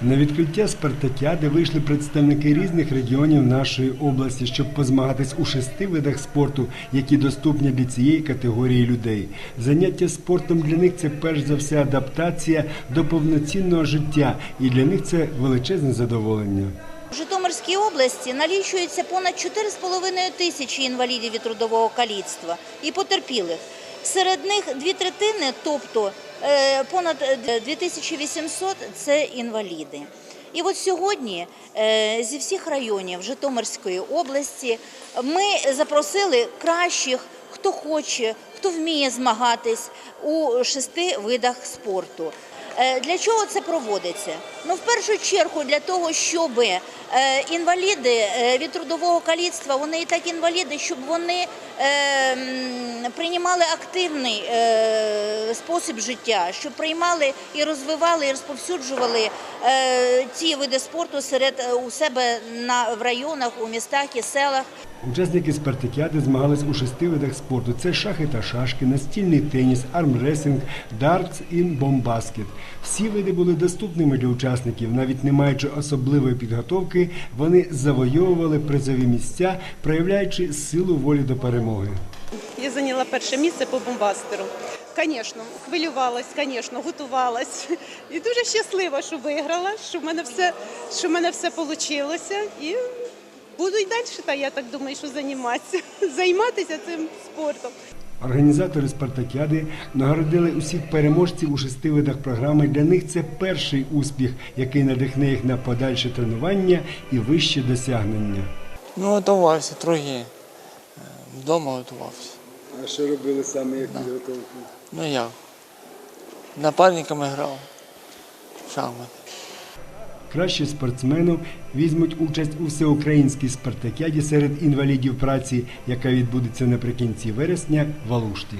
На відкриття спартакіади вийшли представники різних регіонів нашої області, щоб позмагатись у шести видах спорту, які доступні для цієї категорії людей. Заняття спортом для них це перш за все адаптація до повноцінного життя, і для них це величезне задоволення. В Житомирській області налічується понад 4,5 тисячі інвалідів від трудового каліцтва і потерпілих. Серед них дві третини, тобто понад е, 2800 – це інваліди. І от сьогодні е, зі всіх районів Житомирської області ми запросили кращих, хто хоче, хто вміє змагатись у шести видах спорту. Е, Для чого це проводиться? Ну, в першу чергу, для того, щоб е, інваліди е, від трудового каліцтва, вони і так інваліди, щоб вони приймали активний спосіб життя, щоб приймали і розвивали, і розповсюджували ці види спорту серед у себе на в районах, у містах і селах. Учасники спартакіади змагались у шести видах спорту: це шахи та шашки, настільний теніс, армресинг, дартс і бомбаскет. Всі види були доступними для учасників. Навіть не маючи особливої підготовки, вони завойовували призові місця, проявляючи силу волі до перемоги. Я зайняла перше місце по бомбастеру. Звісно, хвилювалась, звісно, готувалась. І дуже щаслива, що виграла, що в мене все, що в мене все вийшло. І буду й далі, та я так думаю, що займатися, займатися цим спортом. Організатори спартакіади нагородили усіх переможців у шести видах програми. Для них це перший успіх, який надихне їх на подальше тренування і вищі досягнення. Ну, готувався трохи. Е, Вдома готувався. А що робили саме як підготовку? Ну як? Напарниками грав. Шахмати. Кращі спортсменів візьмуть участь у всеукраїнській спартакіаді серед інвалідів праці, яка відбудеться наприкінці вересня в Алушті.